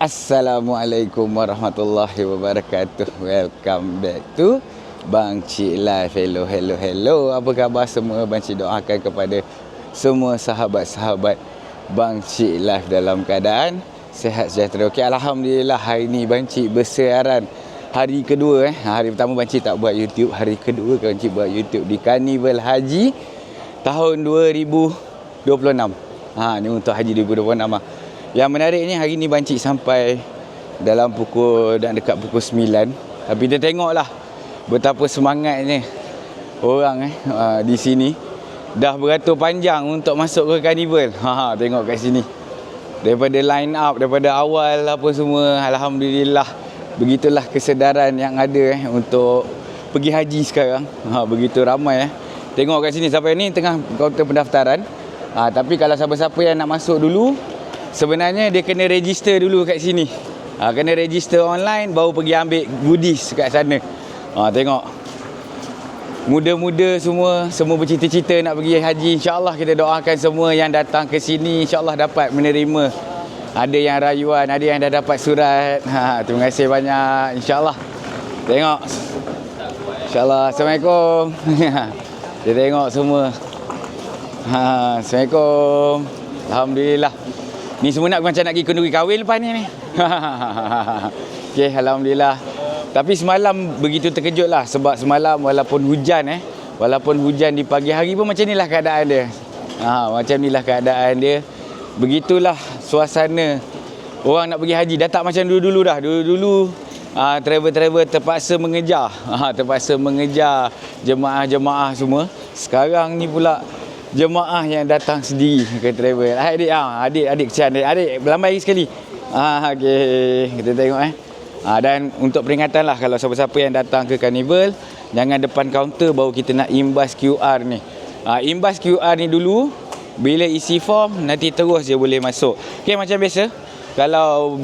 Assalamualaikum warahmatullahi wabarakatuh. Welcome back to Bang Cik Live. Hello, hello, hello. Apa khabar semua? Bang Cik doakan kepada semua sahabat-sahabat Bang Cik Live dalam keadaan sehat sejahtera. Okey, alhamdulillah hari ni Bang Cik bersiaran hari kedua eh. Hari pertama Bang Cik tak buat YouTube, hari kedua Bang Cik buat YouTube di Carnival Haji tahun 2026. Ha, ni untuk Haji 2026 ah. Yang menariknya hari ni Bancik sampai dalam pukul dan dekat pukul 9. Tapi kita tengoklah betapa semangatnya orang eh uh, di sini dah beratur panjang untuk masuk ke karnival. Ha, ha tengok kat sini. Daripada line up daripada awal apa semua alhamdulillah begitulah kesedaran yang ada eh untuk pergi haji sekarang. Ha begitu ramai eh. Tengok kat sini sampai ni tengah kaunter pendaftaran. Ha, tapi kalau siapa-siapa yang nak masuk dulu Sebenarnya dia kena register dulu kat sini. Ha, kena register online baru pergi ambil goodies kat sana. Ha, tengok. Muda-muda semua, semua bercita-cita nak pergi haji. InsyaAllah kita doakan semua yang datang ke sini. InsyaAllah dapat menerima. Ada yang rayuan, ada yang dah dapat surat. Ha, terima kasih banyak. InsyaAllah. Tengok. InsyaAllah. Assalamualaikum. kita tengok semua. Ha, Assalamualaikum. Alhamdulillah. Ni semua nak macam nak pergi kenduri kahwin lepas ni ni. Okey, alhamdulillah. Tapi semalam begitu terkejut lah sebab semalam walaupun hujan eh, walaupun hujan di pagi hari pun macam inilah keadaan dia. Ha, macam inilah keadaan dia. Begitulah suasana orang nak pergi haji. Dah tak macam dulu-dulu dah. Dulu-dulu ha, travel-travel terpaksa mengejar. Ha, terpaksa mengejar jemaah-jemaah semua. Sekarang ni pula jemaah yang datang sendiri ke travel. Adik ah, adik adik kesian adik. Adik lambai sekali. Ah okey, kita tengok eh. Ah dan untuk peringatan lah kalau siapa-siapa yang datang ke carnival, jangan depan kaunter baru kita nak imbas QR ni. Ah imbas QR ni dulu bila isi form nanti terus dia boleh masuk. Okey macam biasa. Kalau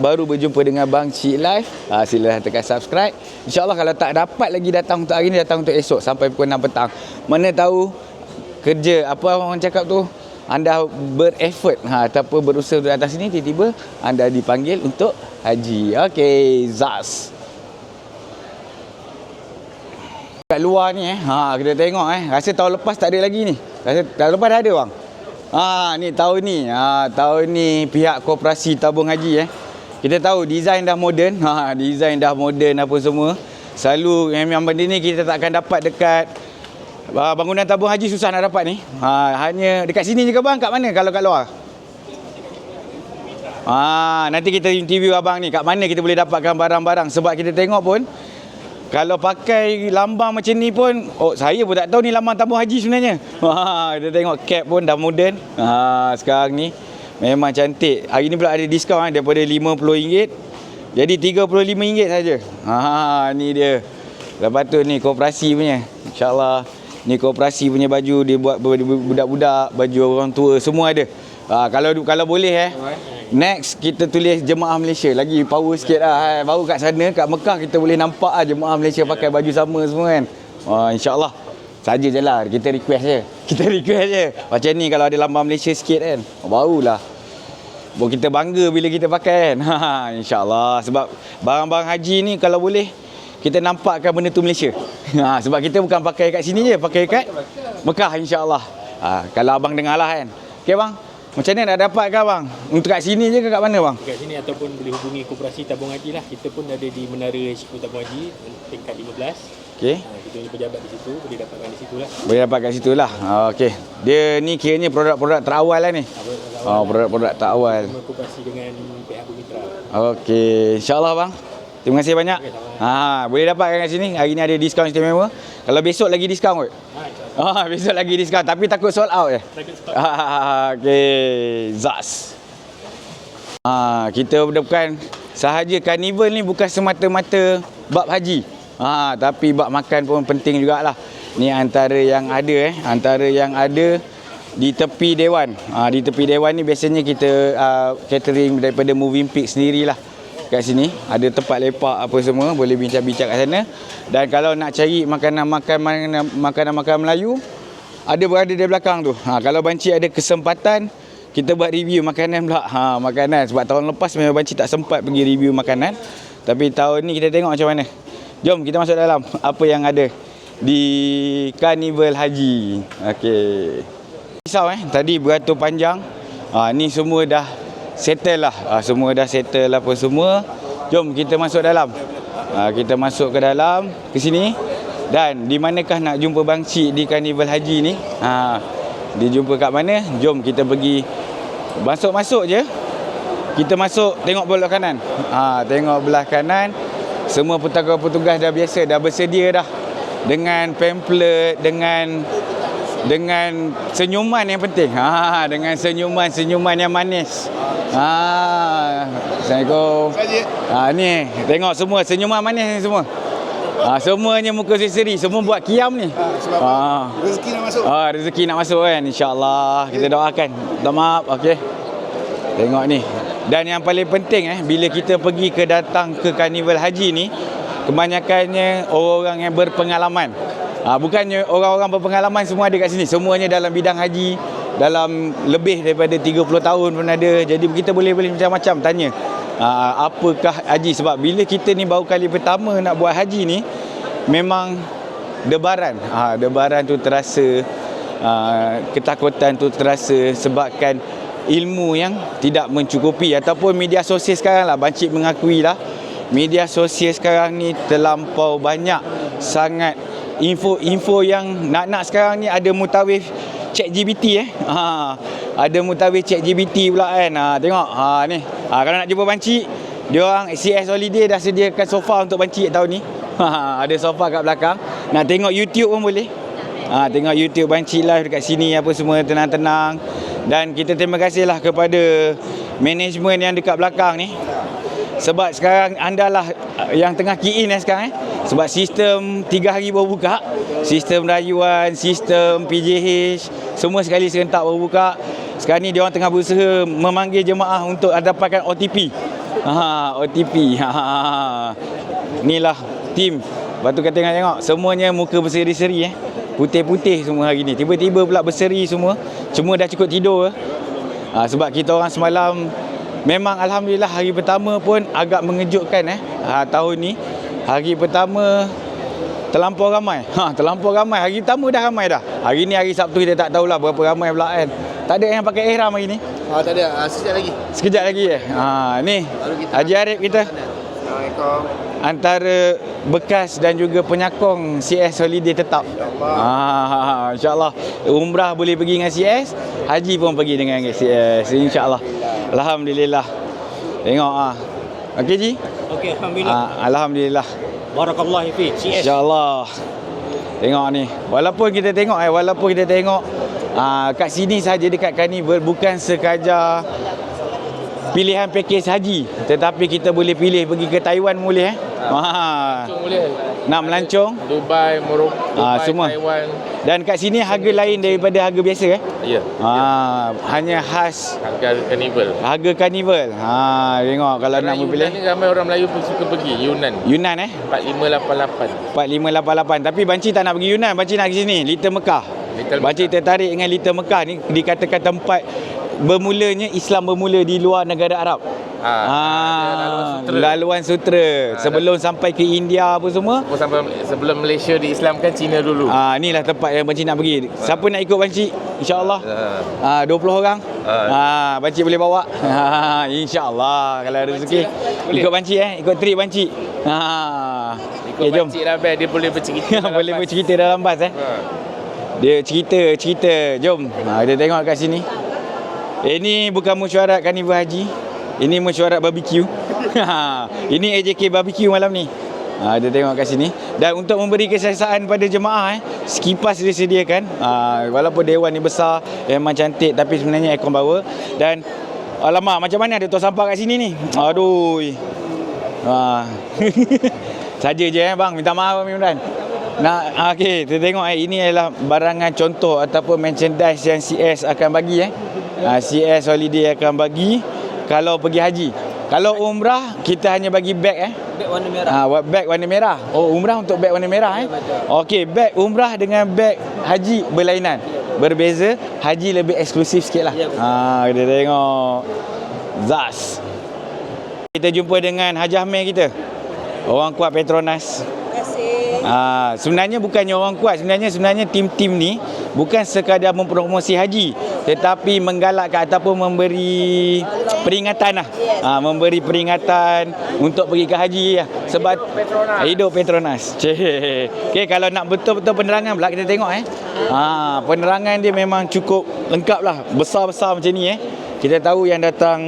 baru berjumpa dengan Bang Cik Live, ah, sila tekan subscribe. InsyaAllah kalau tak dapat lagi datang untuk hari ni, datang untuk esok sampai pukul 6 petang. Mana tahu kerja apa orang cakap tu anda bereffort ha ataupun berusaha di atas sini tiba-tiba anda dipanggil untuk haji. Okey, Zas. Kat luar ni eh. Ha kita tengok eh. Rasa tahun lepas tak ada lagi ni. Rasa tahun lepas dah ada bang. Ha ni tahun ni. Ha tahun ni pihak koperasi tabung haji eh. Kita tahu design dah moden. Ha design dah moden apa semua. Selalu yang, yang benda ni kita tak akan dapat dekat Ah, bangunan tabung haji susah nak dapat ni. Ha, hanya dekat sini je ke bang? Kat mana kalau kat luar? Ha, nanti kita interview abang ni. Kat mana kita boleh dapatkan barang-barang. Sebab kita tengok pun. Kalau pakai lambang macam ni pun. Oh saya pun tak tahu ni lambang tabung haji sebenarnya. Ha, kita tengok cap pun dah moden. Ha, sekarang ni. Memang cantik. Hari ni pula ada diskaun ha, daripada RM50. Jadi RM35 saja. Ha, ni dia. Lepas tu ni kooperasi punya. InsyaAllah. Ni koperasi punya baju dia buat budak-budak, baju orang tua semua ada. Ha, kalau kalau boleh eh. Next kita tulis jemaah Malaysia lagi power sikit lah eh. Baru kat sana kat Mekah kita boleh nampak ah jemaah Malaysia pakai baju sama semua kan. Ha, InsyaAllah. Saja je lah. Kita request je. Kita request je. Macam ni kalau ada lambang Malaysia sikit kan. Barulah. Baru kita bangga bila kita pakai kan. Ha, InsyaAllah. Sebab barang-barang haji ni kalau boleh kita nampakkan benda tu Malaysia. Ha, sebab kita bukan pakai kat sini je, pakai kat Mekah insya-Allah. Ha, kalau abang dengar lah kan. Okey bang. Macam mana nak dapat ke bang? Untuk kat sini je ke kat mana bang? Kat sini ataupun boleh hubungi koperasi tabung haji lah. Kita pun ada di Menara HQ Tabung Haji tingkat 15. Okey. Ha, kita punya pejabat di situ, boleh dapatkan di situ lah. Boleh dapat kat situ lah. Ha, Okey. Dia ni kiranya produk-produk terawal lah ni. Oh, produk-produk terawal. Cuma koperasi dengan pihak Bumitra. Okey. InsyaAllah bang. Terima kasih banyak. Ha, boleh dapat kat sini. Hari ni ada diskaun istimewa. Kalau besok lagi diskaun kot. Ha, besok lagi diskaun tapi takut sold out je. Takut sold Ha, okey. Zas. Ha, kita bukan sahaja karnival ni bukan semata-mata bab haji. Ha, tapi bab makan pun penting jugalah. Ni antara yang ada eh, antara yang ada di tepi dewan. Ha, di tepi dewan ni biasanya kita uh, catering daripada Moving Peak sendirilah kat sini ada tempat lepak apa semua boleh bincang-bincang kat sana dan kalau nak cari makanan-makanan makanan-makanan Melayu ada berada di belakang tu ha, kalau banci ada kesempatan kita buat review makanan pula. Ha, makanan sebab tahun lepas memang banci tak sempat pergi review makanan. Tapi tahun ni kita tengok macam mana. Jom kita masuk dalam apa yang ada di Carnival Haji. Okey. Risau eh tadi beratur panjang. Ha, ni semua dah settle lah. Ha, semua dah settle apa semua. Jom kita masuk dalam. Ha, kita masuk ke dalam ke sini. Dan di manakah nak jumpa Bang Cik di Carnival Haji ni? Ha, dia jumpa kat mana? Jom kita pergi masuk-masuk je. Kita masuk tengok belah kanan. Ha, tengok belah kanan. Semua petugas-petugas dah biasa, dah bersedia dah. Dengan pamphlet, dengan dengan senyuman yang penting. Ha, dengan senyuman-senyuman yang manis. Ha, Assalamualaikum. Ha, ni tengok semua senyuman manis ni semua. Ha, semuanya muka seri semua buat kiam ni. Sebab Ha. rezeki nak masuk. Ah, rezeki nak masuk kan insya-Allah. Kita doakan. Minta maaf okey. Tengok ni. Dan yang paling penting eh bila kita pergi ke datang ke karnival haji ni kebanyakannya orang-orang yang berpengalaman. Ah bukannya orang-orang berpengalaman semua ada kat sini. Semuanya dalam bidang haji dalam lebih daripada 30 tahun pun ada. Jadi kita boleh boleh macam-macam tanya. Ah apakah haji sebab bila kita ni baru kali pertama nak buat haji ni memang debaran. Ha, debaran tu terasa, uh, ketakutan tu terasa sebabkan ilmu yang tidak mencukupi ataupun media sosial sekarang lah Bancik mengakui lah media sosial sekarang ni terlampau banyak sangat info-info yang nak-nak sekarang ni ada mutawif chat GBT eh ha, ada mutawif chat GBT pula kan ha, tengok ha, ni ha, kalau nak jumpa Bancik dia orang CS Holiday dah sediakan sofa untuk Bancik tahun ni Ha, ada sofa kat belakang. Nak tengok YouTube pun boleh. Ha, tengok YouTube Banci live dekat sini apa semua tenang-tenang. Dan kita terima kasihlah kepada management yang dekat belakang ni. Sebab sekarang anda lah yang tengah key in eh sekarang eh. Sebab sistem 3 hari baru buka. Sistem rayuan, sistem PJH, semua sekali serentak baru buka. Sekarang ni dia orang tengah berusaha memanggil jemaah untuk dapatkan OTP. Ha, OTP. Ha. Inilah tim. Lepas tu kata tengok semuanya muka berseri-seri eh. Putih-putih semua hari ni. Tiba-tiba pula berseri semua. Semua dah cukup tidur eh. Ha, sebab kita orang semalam memang alhamdulillah hari pertama pun agak mengejutkan eh. Ha, tahun ni hari pertama terlampau ramai. Ha, terlampau ramai. Hari pertama dah ramai dah. Hari ni hari Sabtu kita tak tahulah berapa ramai pula kan. Tak ada yang pakai ihram hari ni. Ah, tak ada. Ah, sekejap lagi. Sekejap lagi eh. Ha, ni Haji Arif kita Assalamualaikum. antara bekas dan juga penyakong CS Holiday tetap. Ah, insya-Allah umrah boleh pergi dengan CS, haji pun pergi dengan CS. Insya-Allah. Alhamdulillah. Tengok ah. Okey Ji? Okey, alhamdulillah. Ah, alhamdulillah. Barakallahu fi. CS. InsyaAllah. Tengok ni. Walaupun kita tengok eh, walaupun kita tengok ah kat sini saja dekat Carnival bukan sekadar pilihan pakej haji, tetapi kita boleh pilih pergi ke Taiwan boleh eh. Ha. boleh. Nak melancong Dubai, Morocco, Dubai, semua. Taiwan. dan kat sini harga lain daripada harga biasa eh. Ya. Ha, hanya khas Harga carnival. harga Carnival. Ha, tengok kalau nak Yunan pilih ni ramai orang Melayu pun suka pergi Yunan. Yunan eh. 4588. 4588 tapi Banci tak nak pergi Yunan Banci nak pergi sini Little Mekah Little Banci tertarik dengan Little Mekah ni dikatakan tempat bermulanya Islam bermula di luar negara Arab Ha. Ah, laluan sutra. laluan sutra sebelum sampai ke India apa semua Pun sampai sebelum Malaysia diislamkan Cina dulu. Ah, inilah tempat yang Banci nak pergi. Siapa nak ikut Banci? InsyaAllah. Ha. Ah, 20 orang. Ah. Ah, Banci boleh bawa. Ah, InsyaAllah kalau ada rezeki. Ikut Banci eh, ikut trip Banci. Ah. Ikut Okay, jom. Pakcik Rabai dia boleh bercerita. boleh bercerita dalam bas eh. Ha. Dia cerita, cerita. Jom. Ha, kita tengok kat sini. Eh, ini bukan mesyuarat Carnival Haji. Ini mesyuarat barbecue. Ha, ini AJK barbecue malam ni. Ha, kita tengok kat sini. Dan untuk memberi keselesaan pada jemaah eh, skipas dia sediakan. Ha, walaupun dewan ni besar, memang cantik tapi sebenarnya aircon bawah dan alamak macam mana ada tong sampah kat sini ni? Aduh. Ha. Saja je eh bang, minta maaf Bang Imran. Nak ah, okey, kita tengok eh ini adalah barangan contoh ataupun merchandise yang CS akan bagi eh. Ah, CS Holiday akan bagi kalau pergi haji. Kalau umrah kita hanya bagi beg eh. Beg warna merah. Ah, wa- beg warna merah. Oh, umrah untuk beg warna merah eh. Okey, beg umrah dengan beg haji berlainan. berbeza, haji lebih eksklusif sikit lah. Ya, ha, kita tengok. Zas. Kita jumpa dengan Haji Ahmed kita. Orang kuat Petronas. Ah, sebenarnya bukannya orang kuat, sebenarnya sebenarnya tim-tim ni bukan sekadar mempromosi haji, tetapi menggalakkan ataupun memberi peringatan lah. Ah, memberi peringatan untuk pergi ke haji lah. Sebab hidup Petronas. Hidup Petronas. Okey, kalau nak betul-betul penerangan pula kita tengok eh. Ah, penerangan dia memang cukup lengkap lah, besar-besar macam ni eh. Kita tahu yang datang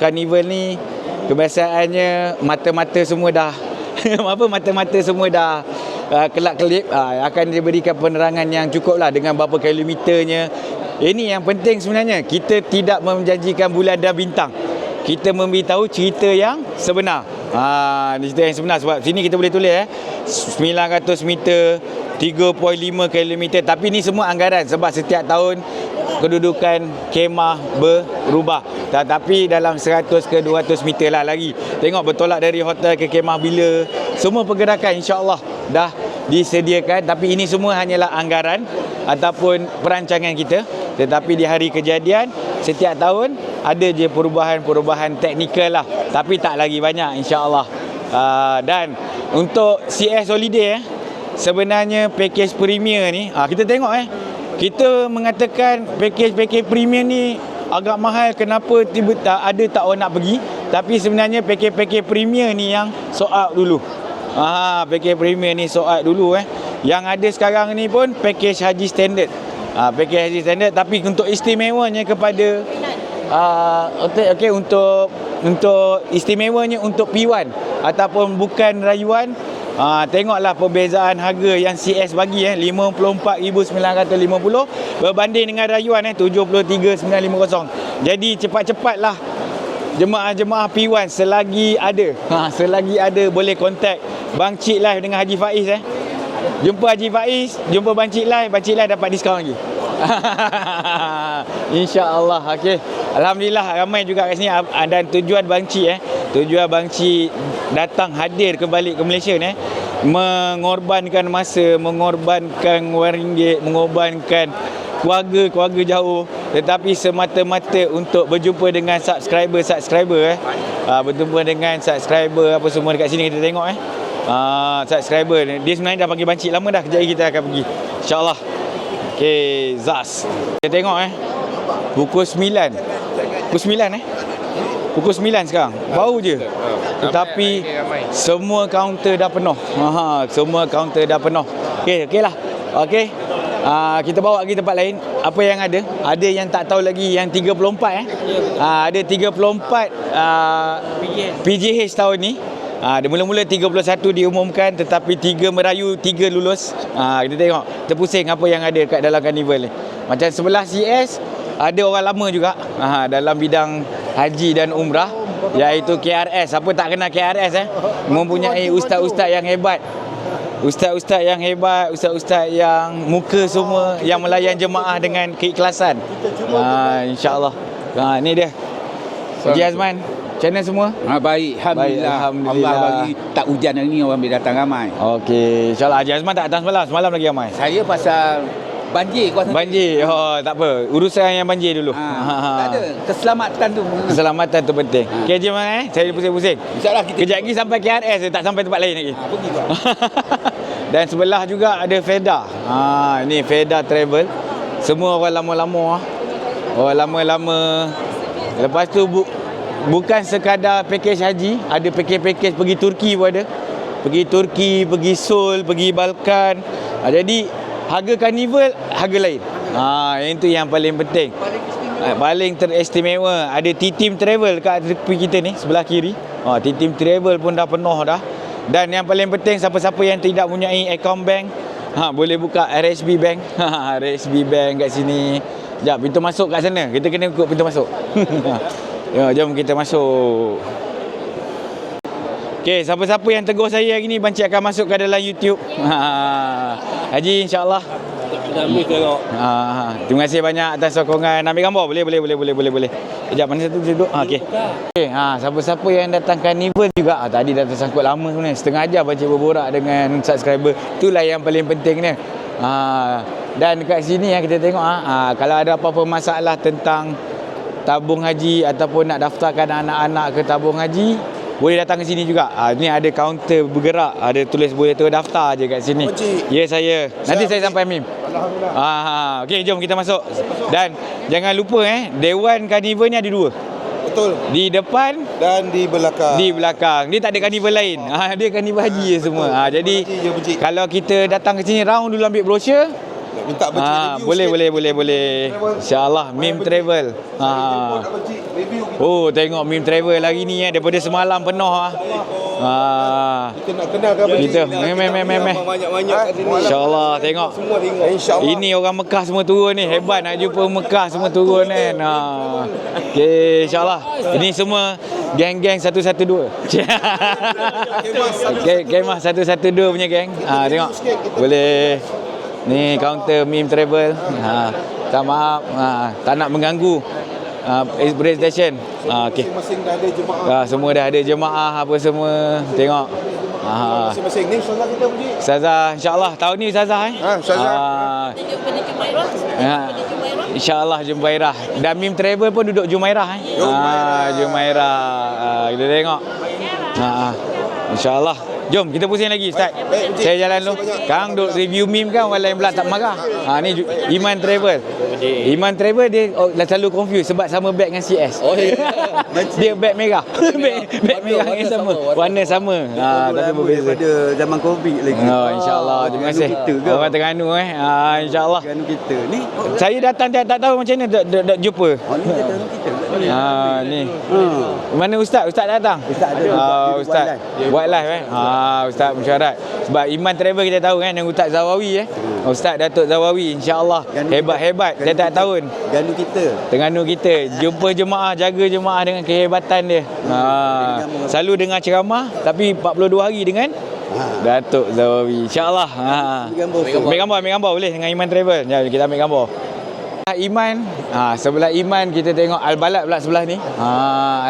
karnival ni kebiasaannya mata-mata semua dah apa mata-mata semua dah uh, kelap-kelip uh, akan diberikan penerangan yang cukup lah dengan berapa kilometernya ini yang penting sebenarnya. Kita tidak menjanjikan bulan dan bintang. Kita memberitahu cerita yang sebenar. Ha, cerita yang sebenar. Sebab sini kita boleh tulis eh. 900 meter 3.5 km tapi ni semua anggaran sebab setiap tahun kedudukan kemah berubah. Tetapi dalam 100 ke 200 meter lah lagi. Tengok bertolak dari hotel ke kemah bila. Semua pergerakan insyaAllah dah disediakan tapi ini semua hanyalah anggaran ataupun perancangan kita. Tetapi di hari kejadian setiap tahun ada je perubahan-perubahan teknikal lah. Tapi tak lagi banyak insyaAllah. Uh, dan untuk CS Holiday eh sebenarnya package premier ni ah kita tengok eh. Kita mengatakan package-package premier ni agak mahal. Kenapa tiba tak ada tak orang nak pergi? Tapi sebenarnya package-package premier ni yang out dulu ah package premier ni out dulu eh yang ada sekarang ni pun package haji standard ah package haji standard tapi untuk istimewanya kepada ah okey okey untuk untuk istimewanya untuk P1 ataupun bukan rayuan Ha, tengoklah perbezaan harga yang CS bagi eh 54950 berbanding dengan rayuan eh 73950. Jadi cepat-cepatlah jemaah-jemaah P1 selagi ada. Ha, selagi ada boleh kontak Bang Cik Live dengan Haji Faiz eh. Jumpa Haji Faiz, jumpa Bang Cik Live, Bang Cik Live dapat diskaun lagi. InsyaAllah okey. Alhamdulillah ramai juga kat sini dan tujuan Bang Cik eh. Tujuan Bang Cik datang hadir kembali ke Malaysia ni eh, mengorbankan masa, mengorbankan wang ringgit, mengorbankan keluarga-keluarga jauh tetapi semata-mata untuk berjumpa dengan subscriber-subscriber eh. Ah, berjumpa dengan subscriber apa semua dekat sini kita tengok eh. Ah, subscriber ni. dia sebenarnya dah panggil bancik lama dah kejap lagi kita akan pergi. InsyaAllah. Okey, Zas. Kita tengok eh. Pukul 9. Pukul 9 eh. Pukul 9 sekarang. Baru je. Tetapi semua kaunter dah penuh. Ha, semua kaunter dah penuh. Okey, okeylah. Okey. Uh, kita bawa pergi tempat lain. Apa yang ada? Ada yang tak tahu lagi yang 34 eh. Uh, ada 34 uh, PJH tahun ni. Ha, dia mula-mula 31 diumumkan tetapi 3 merayu, 3 lulus. Ha, kita tengok terpusing apa yang ada kat dalam karnival ni. Macam sebelah CS ada orang lama juga ha, dalam bidang haji dan umrah iaitu KRS. Siapa tak kenal KRS eh? Mempunyai ustaz-ustaz yang hebat. Ustaz-ustaz yang hebat, ustaz-ustaz yang muka semua yang melayan jemaah dengan keikhlasan. Ha, InsyaAllah. Ha, ni dia. Haji Azman. Macam mana semua? Ha, baik, Alhamdulillah. Alhamdulillah. Allah bagi tak hujan hari ni orang boleh datang ramai. Okey, insyaAllah Haji Azman tak datang semalam. Semalam lagi ramai. Saya pasal banjir kawasan Banjir, oh tak apa. Urusan yang banjir dulu. Ha, tak ada. Keselamatan tu. Keselamatan tu penting. Ha. Okey, Haji Azman eh. Saya pusing-pusing. InsyaAllah kita Kejap lagi sampai KRS, tak sampai tempat lain lagi. ha, pergi. Dan sebelah juga ada Feda. Ha, ni Feda Travel. Semua orang lama-lama. ah. Orang lama-lama. Lepas tu bu, bukan sekadar package haji, ada package-package pergi Turki pun ada. Pergi Turki, pergi Seoul, pergi Balkan. Ha, jadi harga karnival harga lain. Ha, yang itu yang paling penting. Ha, paling teristimewa ada T-Team Travel kat tepi kita ni sebelah kiri. Ha, T-Team Travel pun dah penuh dah. Dan yang paling penting siapa-siapa yang tidak mempunyai account bank ha, boleh buka RSB Bank. RSB Bank kat sini. Sekejap pintu masuk kat sana. Kita kena ikut pintu masuk. ya, jom kita masuk. Okey, siapa-siapa yang tegur saya hari ni Bancik akan masuk ke dalam YouTube. Ha. Haji insya-Allah. Ambil tengok. Ah, terima kasih banyak atas sokongan. Ambil gambar boleh boleh boleh boleh boleh boleh. Sekejap mana satu duduk. Ah, okey. Okey, ha siapa-siapa yang datang carnival juga. Ah, tadi dah tersangkut lama sebenarnya. Setengah jam baca berborak dengan subscriber. Itulah yang paling penting ni. Ha dan dekat sini yang kita tengok ah, ah kalau ada apa-apa masalah tentang tabung haji ataupun nak daftarkan anak-anak ke tabung haji boleh datang ke sini juga. Ah ni ada kaunter bergerak, ada tulis boleh terus daftar je kat sini. Ya saya. Nanti saya sampai Mim. Alhamdulillah. Ah, okey jom kita masuk. Dan jangan lupa eh Dewan Carnival ni ada dua. Betul. Di depan Dan di belakang. di belakang. Dia tak ada karnival lain. Ha dia karnival haji je semua. Ha jadi Haji je, Encik. kalau kita datang ke sini round dulu ambil brochure. Minta Ha review boleh sikit. boleh boleh boleh. Insya-Allah Mim Travel. Ha. Oh tengok Mim Travel hari ni eh daripada semalam penuh ah. Ha. Kita nak kenalkan bencik. Kita meh meh meh meh. meh. Banyak-banyak kat sini. Insya-Allah tengok. Ini orang Mekah semua turun ni. Hebat nak jumpa Mekah semua turun kan. Ha. Okey, insya-Allah. Ini semua geng-geng 112. Okey, kemah 112 punya geng. Ha, tengok. Boleh. Ni kaunter Mim Travel. Ha. Tak maaf. Ha, tak nak mengganggu. Ha, presentation. Ha, okey. Masing-masing dah ada jemaah. Ha, semua dah ada jemaah apa semua. Tengok. Ha. Masing-masing. Ni salah kita bencik. Ustazah, insya-Allah tahun ni Ustazah eh. Ha, Ustazah. Ah, Dia jumpa di Jumairah. Ha. InsyaAllah Jumairah. Dan Mim Travel pun duduk Jumairah eh. Jumairah. Ah, Jumairah. Ah, kita tengok. Ha. ah. InsyaAllah. Jom kita pusing lagi Ustaz. Baik. Saya jalan dulu. Sekarang duk review meme kan orang lain pula tak marah. Ha ni Iman Travel. Iman Travel dia oh, dah selalu confuse sebab sama beg dengan CS. Oh ya. dia beg merah. beg beg merah yang sama. Warna sama. Ha tapi berbeza. Daripada zaman Covid lagi. Oh, insyaAllah. Terima kasih. Orang Terengganu eh. Ha, insyaAllah. Terengganu kita. Ni, oh, Saya datang tak, tak tahu macam mana tak, jumpa. oh, ni Terengganu kita. Ha ni. Ha. Mana ustaz? Ustaz datang? Ustaz ada. Ah, Buat- ustaz. buat live. Eh. Ha ustaz mensyarat. Sebab Iman Travel kita tahu kan dengan Ustaz Zawawi eh. Ustaz Datuk Zawawi insya-Allah hebat-hebat setiap ganu tahun. Ganu kita. Terengganu kita jumpa jemaah jaga jemaah dengan kehebatan dia. Ha selalu dengar ceramah tapi 42 hari dengan Ha. Datuk Zawawi. Insya-Allah. Ha. Gambar. Ambil gambar, ambil gambar boleh dengan Iman Travel. Jom kita ambil gambar. Iman, ha, sebelah Iman kita tengok Al-Balad pula sebelah ni. Ha,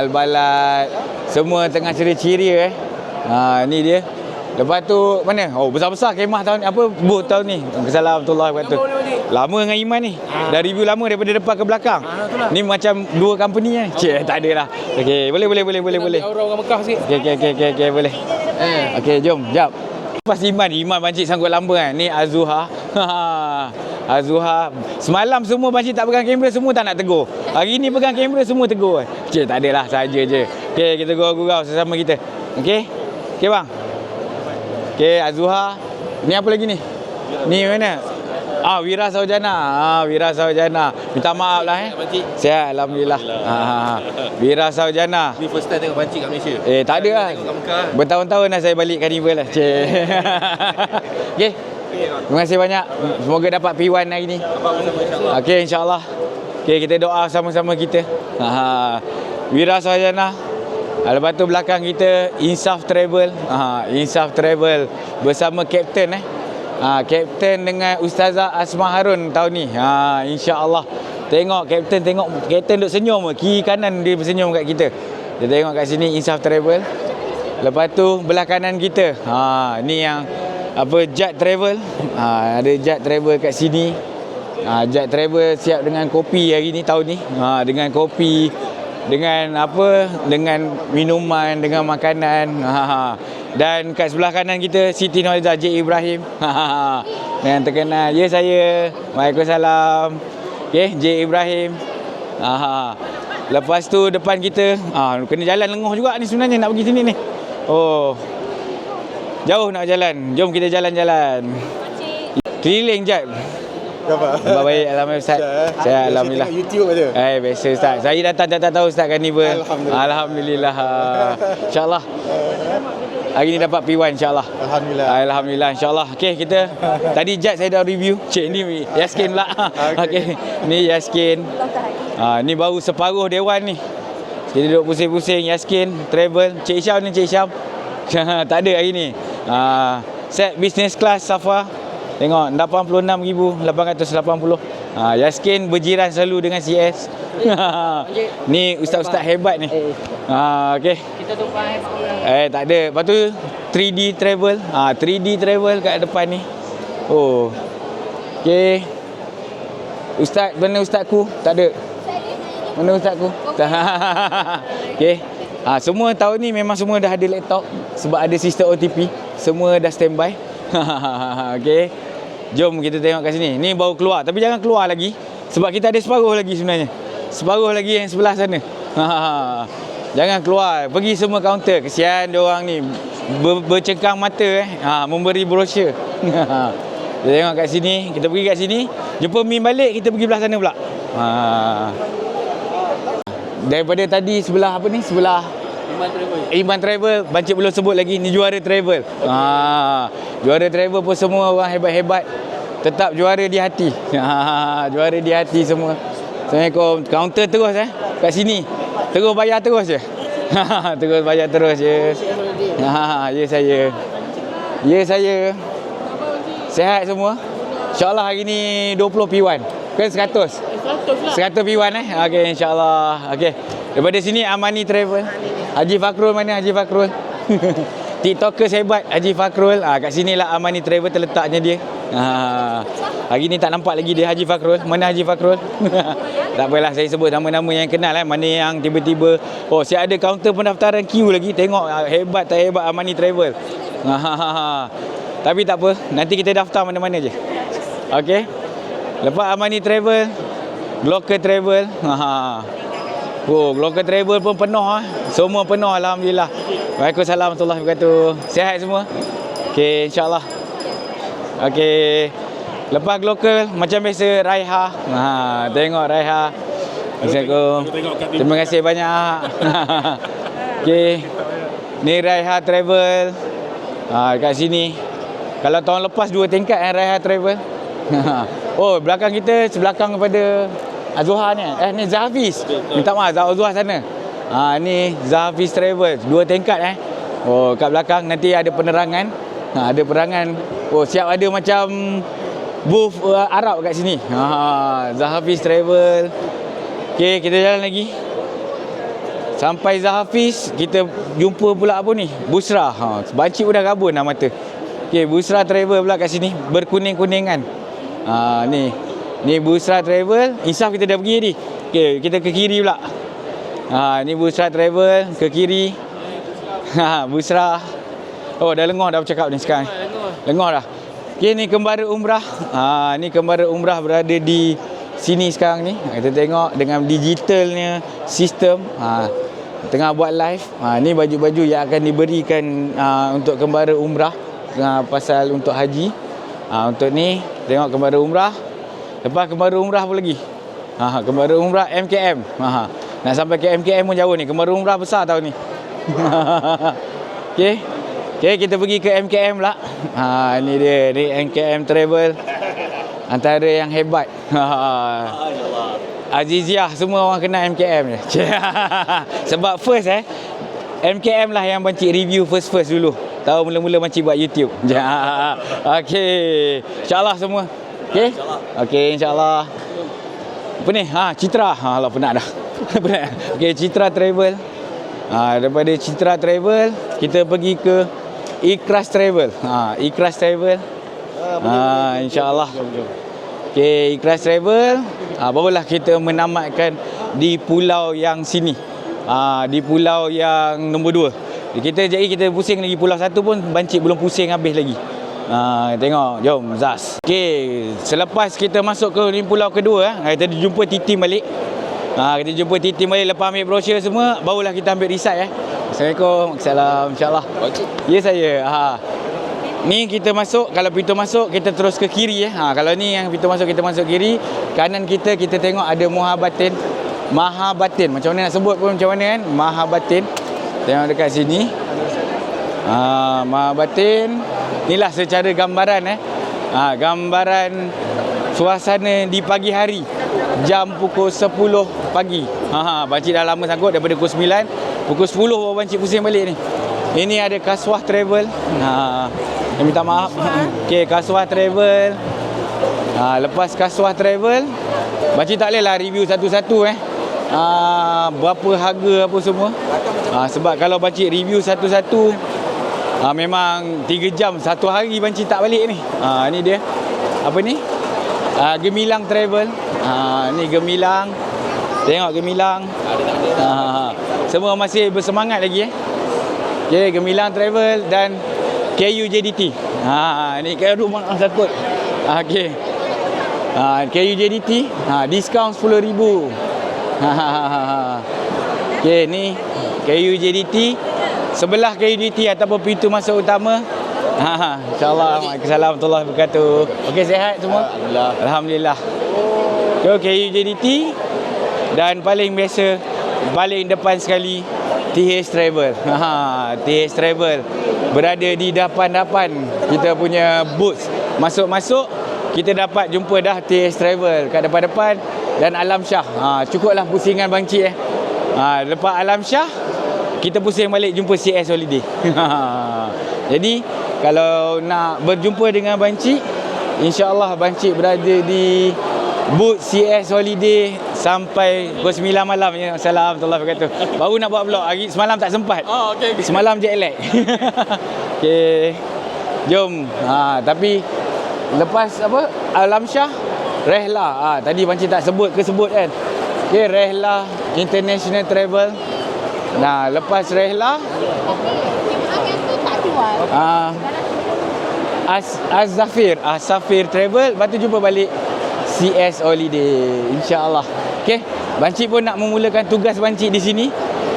Al-Balad. Semua tengah ceria-ceria eh. Ha, ni dia. Lepas tu mana? Oh besar-besar kemah tahun ni. Apa booth tahun ni? Assalamualaikum warahmatullahi wabarakatuh. Lama dengan Iman ni. Dah review lama daripada depan ke belakang. Ni macam dua company eh. Cik, tak ada lah. Okey, boleh boleh boleh boleh boleh. Orang-orang Mekah sikit. Okey okey okey okey okay, boleh. Okey jom, jap. Pas Iman, Iman bancik sangkut lamba kan. Ni Azuha. Azuha. Semalam semua bancik tak pegang kamera semua tak nak tegur. Hari ni pegang kamera semua tegur. Cik tak adalah saja je. Okey kita gurau-gurau sesama kita. Okey. Okey bang. Okey Azuha. Ni apa lagi ni? Ni mana? Ah Wira Saujana. Ah Wira Saujana. Minta maaf lah eh. Sihat alhamdulillah. Ah Wira Saujana. Ni first time tengok pancing kat Malaysia. Eh tak ada lah. Bertahun-tahun dah saya balik carnival lah. Cik. Okey. Terima kasih banyak. Semoga dapat P1 hari ni. Okey insyaAllah. Okey kita doa sama-sama kita. Ha. Wira Sahajana. Ha, lepas tu belakang kita Insaf Travel. Ha, Insaf Travel bersama Kapten eh. Ha, Kapten dengan Ustazah Asma Harun tahun ni. Ha, insya-Allah. Tengok Kapten tengok Kapten duk senyum ke. Kiri kanan dia bersenyum kat kita. Dia tengok kat sini Insaf Travel. Lepas tu belah kanan kita. Ha, ni yang apa Jet Travel. Ha, ada Jet Travel kat sini. Ha, Jet Travel siap dengan kopi hari ni tahun ni. Ha, dengan kopi dengan apa dengan minuman dengan makanan ha, ha. dan kat sebelah kanan kita Siti Nurhaliza J Ibrahim ha, ha, ha. yang terkenal ya saya Waalaikumsalam okey J Ibrahim ha, ha. lepas tu depan kita ha, kena jalan lengoh juga ni sebenarnya nak pergi sini ni oh jauh nak jalan jom kita jalan-jalan keliling jap Apa? Khabar baik Alhamdulillah Ustaz Saya Alhamdulillah Tengok YouTube aja. Eh biasa Ustaz. Saya datang tak, tak tahu Ustaz Carnival. Alhamdulillah. Alhamdulillah. Ah, InsyaAllah. Hari ni dapat P1 insyaAllah. Alhamdulillah. Alhamdulillah insyaAllah. Okey kita tadi Jad saya dah review. Cik ni Yaskin pula. Okey. Ni Yaskin. Ah ni baru separuh dewan ni. Kita duduk pusing-pusing Yaskin travel. Cik Syam ni Cik Syam. tak ada hari ni. Ah set business class Safa. Tengok 86,880. Ha, Yaskin berjiran selalu dengan CS. ni ustaz-ustaz hebat ni. Ha, okey. Kita tumpang Eh tak ada. Lepas tu 3D travel. Ha 3D travel kat depan ni. Oh. Okey. Ustaz, mana ustazku? Tak ada. Mana ustazku? Tak. Okey. Ha, semua tahun ni memang semua dah ada laptop sebab ada sistem OTP. Semua dah standby. Okey. Jom kita tengok kat sini. Ni baru keluar tapi jangan keluar lagi sebab kita ada separuh lagi sebenarnya. Separuh lagi yang sebelah sana. jangan keluar. Pergi semua kaunter. Kesian dia orang ni ber, bercengkang mata eh. Ha, memberi brosur. kita tengok kat sini, kita pergi kat sini, jumpa Min balik, kita pergi belah sana pula. Ha. Daripada tadi sebelah apa ni? Sebelah Iman Travel. Iman Travel, Bancik belum sebut lagi ni juara travel. Ha, juara travel pun semua orang hebat-hebat. Tetap juara di hati. Ha, juara di hati semua. Assalamualaikum. Kaunter terus eh kat sini. Terus bayar terus je. terus bayar terus je. Ha, ya saya. Ya saya. Sehat semua? InsyaAllah hari ni 20 P1. Kan 100? 100 lah. 100 P1 eh. Okey insyaAllah. Okey. Daripada sini Amani Travel. Haji Fakrul mana Haji Fakrul? TikTokers hebat Haji Fakrul. Ah kat sinilah Amani Travel terletaknya dia. Ha. Hari ni tak nampak lagi dia Haji Fakrul. Mana Haji Fakrul? tak apalah saya sebut nama-nama yang kenal eh. Mana yang tiba-tiba oh siap ada kaunter pendaftaran queue lagi. Tengok ah, hebat tak hebat Amani Travel. Ha. Tapi tak apa, nanti kita daftar mana-mana je. Okey. Lepas Amani Travel, Glocker Travel. Ha. Oh, Glocker Travel pun penuh ah. Semua penuh alhamdulillah. Waalaikumsalam warahmatullahi wabarakatuh. Sihat semua? Okey, insya-Allah. Okey. Lepas Glocker macam biasa Raiha. Ha, tengok Raiha. Assalamualaikum. Terima kasih banyak. Okey. Ni Raiha Travel. Ha, kat sini. Kalau tahun lepas dua tingkat eh Raiha Travel. oh, belakang kita sebelakang kepada Azhar ni. Eh ni Zahafiz. Minta maaf Azhar sana. Ha ni Zahafiz Travel, dua tingkat eh. Oh, kat belakang nanti ada penerangan. Ha, ada penerangan. Oh, siap ada macam booth uh, Arab kat sini. Ha, Zahafiz Travel. Okey, kita jalan lagi. Sampai Zahafiz, kita jumpa pula apa ni? Busra. Ha, bancik pun dah rabun dah mata. Okey, Busra Travel pula kat sini. Berkuning-kuningan. Ha, ni. Ni Busra Travel. Insaf kita dah pergi tadi. Okey, kita ke kiri pula. Ha, ni Busra Travel ke kiri. Ha, Busra. Oh, dah lengah dah bercakap ni sekarang. Lengah dah. Okey, ni kembara umrah. Ha, ni kembara umrah berada di sini sekarang ni. Kita tengok dengan digitalnya sistem. Ha, tengah buat live. Ha, ni baju-baju yang akan diberikan ha, untuk kembara umrah. Ha, pasal untuk haji. Ha, untuk ni tengok kembara umrah. Lepas kembara umrah apa lagi? Ha, kembara umrah MKM. Ha, nak sampai ke MKM pun jauh ni. Kembara umrah besar tahun ni. Okey. Okey, kita pergi ke MKM lah. Ha, ni dia. Ni MKM Travel. Antara yang hebat. Ha. Aziziah semua orang kenal MKM ni. Sebab first eh MKM lah yang bancik review first-first dulu. Tahu mula-mula bancik buat YouTube. Okey. InsyaAllah semua. Okey? Okey, insyaAllah. Apa ni? Ha, Citra. Ha, Allah penat dah. penat. Okey, Citra Travel. Ha, daripada Citra Travel, kita pergi ke Ikhlas Travel. Ha, Ikhlas Travel. Ha, insyaAllah. Okey, Ikhlas Travel. Ha, barulah kita menamatkan di pulau yang sini. Ha, di pulau yang nombor dua. Kita jadi kita pusing lagi pulau satu pun bancik belum pusing habis lagi. Ha, tengok, jom Zas. Okey, selepas kita masuk ke ni pulau kedua, eh, kita jumpa Titi balik. Ha, kita jumpa Titi balik lepas ambil brosur semua, barulah kita ambil risai eh. Assalamualaikum. Assalam. InsyaAllah. Ya saya. Ha. Ni kita masuk, kalau pintu masuk kita terus ke kiri eh. Ha, kalau ni yang pintu masuk kita masuk kiri, kanan kita kita tengok ada Muhabatin. Mahabatin. Macam mana nak sebut pun macam mana kan? Mahabatin. Tengok dekat sini. Ha, Mahabatin. Inilah secara gambaran eh. Ha, gambaran suasana di pagi hari. Jam pukul 10 pagi. Ha, ha bancik dah lama sangkut daripada pukul 9. Pukul 10 baru bancik pusing balik ni. Ini ada Kaswah Travel. Ha, Eh, minta maaf. Okey, Kasuah Travel. Ha, lepas Kasuah Travel, Pakcik tak boleh lah review satu-satu eh. Ha, berapa harga apa semua. Ha, sebab kalau Pakcik review satu-satu, ha, memang 3 jam satu hari Pakcik tak balik ni. Ha, ni dia. Apa ni? Ha, Gemilang Travel. Ha, ni Gemilang. Tengok Gemilang. Ha, semua masih bersemangat lagi eh. Okay, Gemilang Travel dan KUJDT. Ha, ni kan rumah orang takut. Ha, okay. Ha, KUJDT, ha, diskaun RM10,000. Ha, ha, ha, ha. Okay, ni KUJDT. Sebelah KUJDT ataupun pintu masuk utama. Ha, ha. InsyaAllah. Waalaikumsalam warahmatullahi wabarakatuh. Okey, sihat semua? Alhamdulillah. Alhamdulillah. So, KUJDT. Dan paling biasa, paling depan sekali, TH Travel. Ha, TH Travel berada di depan-depan kita punya booth. Masuk-masuk kita dapat jumpa dah TH Travel kat depan-depan dan Alam Shah. Ha, cukuplah pusingan Bang Cik eh. Ha, lepas Alam Shah kita pusing balik jumpa CS Holiday. Jadi kalau nak berjumpa dengan Bang Cik, insya-Allah Bang Cik berada di Boot CS Holiday sampai pukul 9 malam ya. Assalamualaikum warahmatullahi wabarakatuh. Baru nak buat vlog hari semalam tak sempat. Oh, okey. Okay. Semalam jet lag. Okey. Jom. Ha tapi lepas apa? Alam Shah Rehla. Ha tadi pancik tak sebut ke sebut kan. Okey, Rehla International Travel. Nah, lepas Rehla Ah As Az-Zafir, Az-Zafir Travel, lepas tu jumpa balik CS Holiday. InsyaAllah. Okey, Bancik pun nak memulakan tugas Bancik di sini.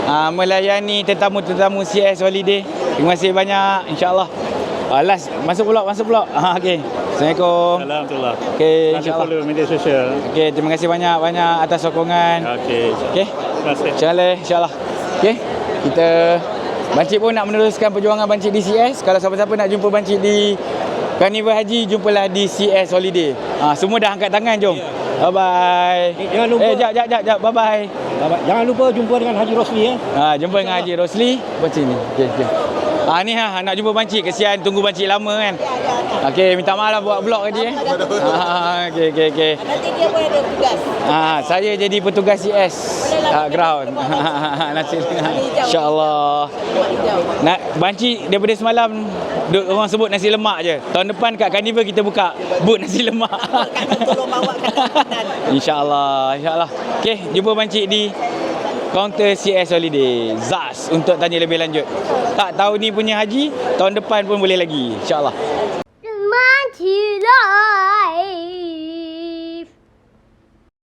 Uh, melayani tetamu-tetamu CS Holiday. Terima kasih banyak. InsyaAllah. Uh, last, masuk pulak, masuk pulak. Uh, Okey. Assalamualaikum. Alhamdulillah. Okey, insyaAllah. follow media sosial. Okey, terima kasih banyak-banyak atas sokongan. Okey. Okey. Terima kasih. InsyaAllah, insyaAllah. Okey, kita... Bancik pun nak meneruskan perjuangan Bancik di CS. Kalau siapa-siapa nak jumpa Bancik di Carnival Haji, jumpalah di CS Holiday. Ha, semua dah angkat tangan, jom. Bye-bye. Eh, jangan lupa- Eh, jap, jap, jap, jap. Bye-bye. Jangan lupa jumpa dengan Haji Rosli ya. Ha, jumpa dengan Haji Rosli. Bancik ni. Okey, okey. Ha, ni ha, nak jumpa Bancik. Kesian tunggu Bancik lama kan. Okey, minta maaf lah buat vlog tadi eh. Ha, okey, okey, okey. Nanti dia pun ada tugas. Ah, saya jadi petugas CS ah, ground. Nasib. Insya-Allah. Nak banci daripada semalam duk, orang sebut nasi lemak je. Tahun depan kat Carnival kita buka booth nasi lemak. Tolong bawa kat insya-Allah, insya-Allah. Okey, jumpa banci di counter CS Holiday. Zaz untuk tanya lebih lanjut. Tak tahun ni punya haji Tahun depan pun boleh lagi InsyaAllah. Mati lah